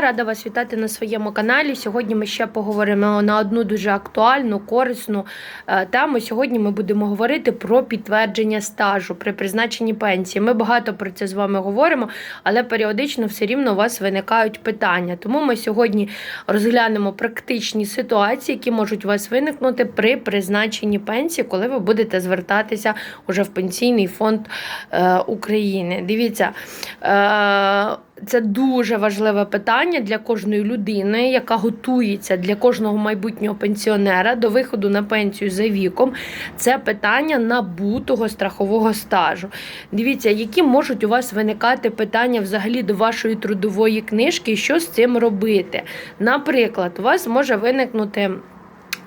Рада вас вітати на своєму каналі. Сьогодні ми ще поговоримо на одну дуже актуальну, корисну е, тему. Сьогодні ми будемо говорити про підтвердження стажу при призначенні пенсії. Ми багато про це з вами говоримо, але періодично все рівно у вас виникають питання. Тому ми сьогодні розглянемо практичні ситуації, які можуть у вас виникнути при призначенні пенсії, коли ви будете звертатися уже в пенсійний фонд е, України. Дивіться. Це дуже важливе питання для кожної людини, яка готується для кожного майбутнього пенсіонера до виходу на пенсію за віком. Це питання набутого страхового стажу. Дивіться, які можуть у вас виникати питання взагалі до вашої трудової книжки, що з цим робити. Наприклад, у вас може виникнути.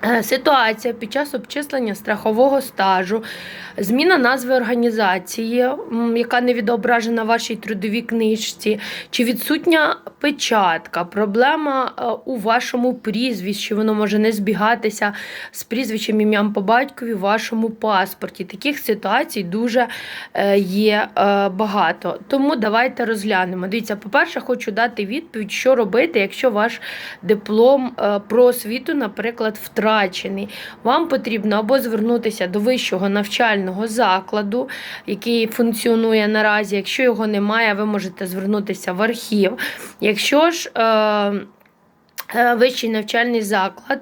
Е, Ситуація під час обчислення страхового стажу, зміна назви організації, яка не відображена в вашій трудовій книжці, чи відсутня печатка, проблема е, у вашому прізвищі, воно може не збігатися з прізвищем ім'ям по батькові в вашому паспорті. Таких ситуацій дуже е, є багато. Тому давайте розглянемо. Дивіться, по-перше, хочу дати відповідь, що робити, якщо ваш диплом про освіту, наприклад, втратений. Вам потрібно або звернутися до вищого навчального закладу, який функціонує наразі. Якщо його немає, ви можете звернутися в архів. Якщо ж е, Вищий навчальний заклад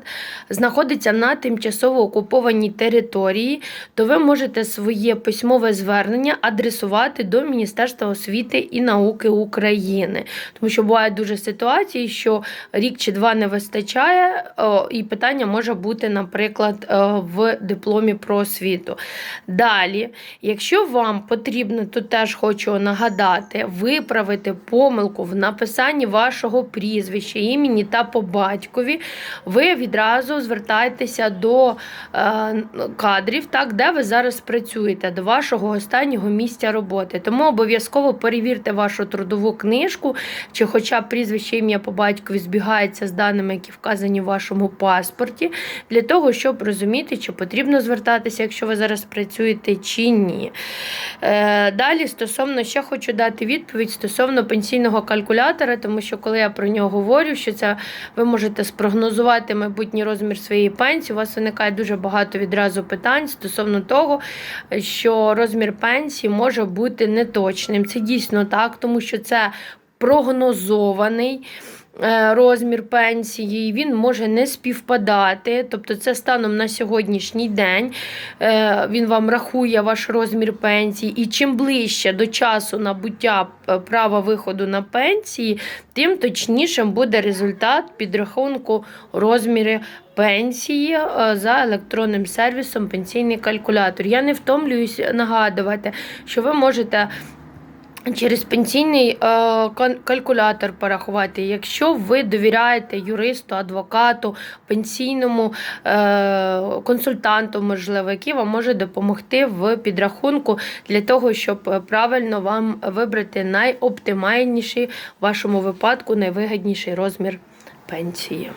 знаходиться на тимчасово окупованій території, то ви можете своє письмове звернення адресувати до Міністерства освіти і науки України. Тому що бувають дуже ситуації, що рік чи два не вистачає, і питання може бути, наприклад, е, в дипломі про освіту. Далі, якщо вам потрібно, то теж хочу нагадати, виправити помилку в написанні вашого прізвища, імені та по батькові, ви відразу звертаєтеся до е, кадрів, так, де ви зараз працюєте, до вашого останнього місця роботи. Тому обов'язково перевірте вашу трудову книжку, чи хоча прізвище ім'я по батькові збігається з даними, які вказані в вашому паспорті, для того, щоб розуміти, чи потрібно звертатися, якщо ви зараз працюєте, чи ні. Е, далі, стосовно ще хочу дати відповідь стосовно пенсійного калькулятора, тому що коли я про нього говорю, що це ви можете спрогнозувати майбутній розмір своєї пенсії. У вас виникає дуже багато відразу питань стосовно того, що розмір пенсії може бути неточним. Це дійсно так, тому що це прогнозований. Е, Розмір пенсії, він може не співпадати. Тобто, це станом на сьогоднішній день е, він вам рахує ваш розмір пенсії. І чим ближче до часу набуття е, права виходу на пенсії, тим точнішим буде результат підрахунку розміру пенсії за електронним сервісом пенсійний калькулятор. Я не втомлююсь нагадувати, що ви можете. Через пенсійний е, калькулятор порахувати, якщо ви довіряєте юристу, адвокату, пенсійному е, консультанту, можливо, який вам може допомогти в підрахунку для того, щоб е, правильно вам вибрати найоптимальніший в вашому випадку найвигідніший розмір пенсії.